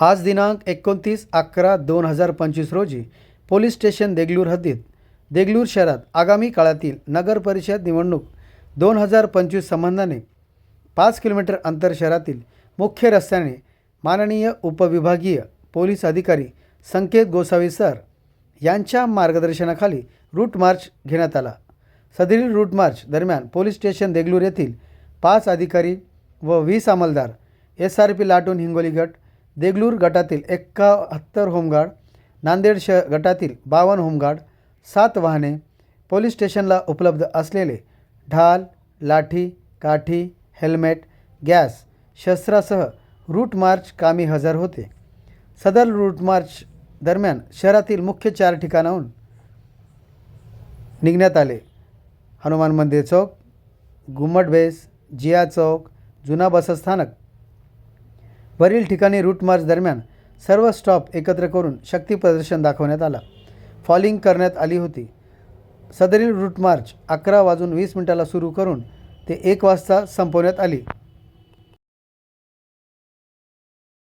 आज दिनांक एकोणतीस अकरा दोन हजार पंचवीस रोजी पोलीस स्टेशन देगलूर हद्दीत देगलूर शहरात आगामी काळातील नगर परिषद निवडणूक दोन हजार पंचवीस संबंधाने पाच किलोमीटर अंतर शहरातील मुख्य रस्त्याने माननीय उपविभागीय पोलीस अधिकारी संकेत गोसावी सर यांच्या मार्गदर्शनाखाली रूट मार्च घेण्यात आला. सदरील रूट मार्च दरम्यान पोलीस स्टेशन देगलूर येथील पाच अधिकारी व वीस अंमलदार एस आर पी लाटून हिंगोली गट देगलूर गटातील एकाहत्तर होमगार्ड नांदेड श गटातील बावन्न होमगार्ड सात वाहने पोलीस स्टेशनला उपलब्ध असलेले ढाल लाठी काठी हेल्मेट गॅस शस्त्रासह रूट मार्च कामी हजर होते. सदर रूट मार्च दरम्यान शहरातील मुख्य चार ठिकाणाहून निघण्यात आले. हनुमान मंदिर चौक गुम्मट बेस जिया चौक जुना बसस्थानक वरील ठिकाणी रूट मार्च दरम्यान सर्व स्टॉप एकत्र करून शक्ती प्रदर्शन दाखवण्यात आला. फॉलिंग करण्यात आली होती. सदरील रूट मार्च अकरा वाजून वीस मिनिटाला सुरू करून ते एक वाजता संपवण्यात आली.